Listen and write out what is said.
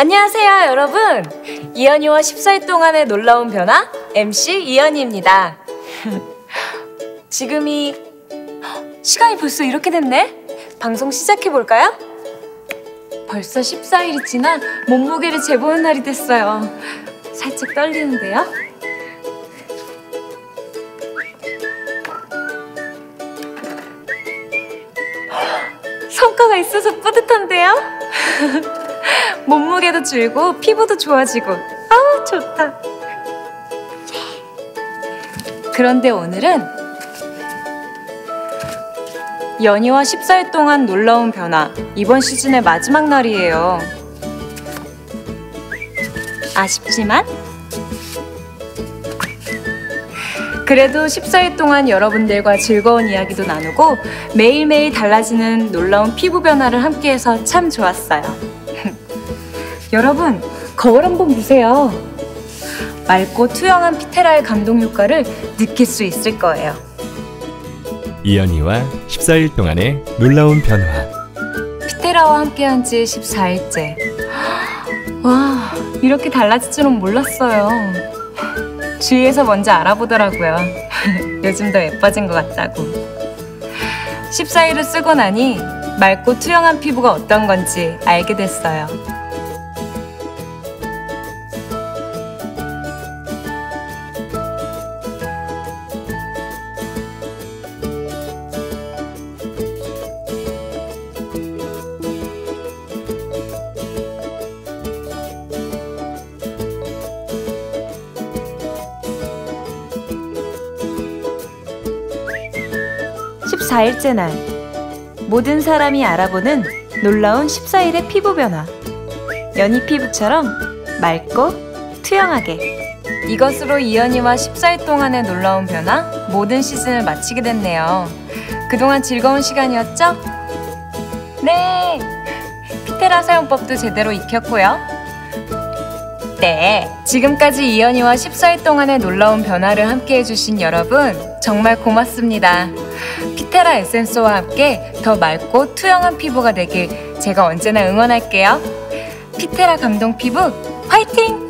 안녕하세요, 여러분. 이연이와 14일 동안의 놀라운 변화 MC 이연이입니다. 지금이 시간이 벌써 이렇게 됐네. 방송 시작해 볼까요? 벌써 14일이 지나 몸무게를 재보는 날이 됐어요. 살짝 떨리는데요. 성과가 있어서 뿌듯한데요? 몸무게도 줄고 피부도 좋아지고 아우 좋다. 그런데 오늘은 연희와 14일 동안 놀라운 변화 이번 시즌의 마지막 날이에요. 아쉽지만 그래도 14일 동안 여러분들과 즐거운 이야기도 나누고 매일매일 달라지는 놀라운 피부 변화를 함께해서 참 좋았어요. 여러분, 거울 한번 보세요. 맑고 투영한 피테라의 감동 효과를 느낄 수 있을 거예요. 이연희와 14일 동안의 놀라운 변화. 피테라와 함께한 지 14일째. 와, 이렇게 달라질 줄은 몰랐어요. 주위에서 먼저 알아보더라고요. 요즘 더 예뻐진 것 같다고. 14일을 쓰고 나니 맑고 투영한 피부가 어떤 건지 알게 됐어요. 14일째 날. 모든 사람이 알아보는 놀라운 14일의 피부 변화. 연희 피부처럼 맑고 투영하게. 이것으로 이연희와 14일 동안의 놀라운 변화 모든 시즌을 마치게 됐네요. 그동안 즐거운 시간이었죠? 네! 피테라 사용법도 제대로 익혔고요. 네, 지금까지 이연희와 14일 동안의 놀라운 변화를 함께 해 주신 여러분 정말 고맙습니다. 피테라 에센스와 함께 더 맑고 투영한 피부가 되길 제가 언제나 응원할게요. 피테라 감동 피부 화이팅!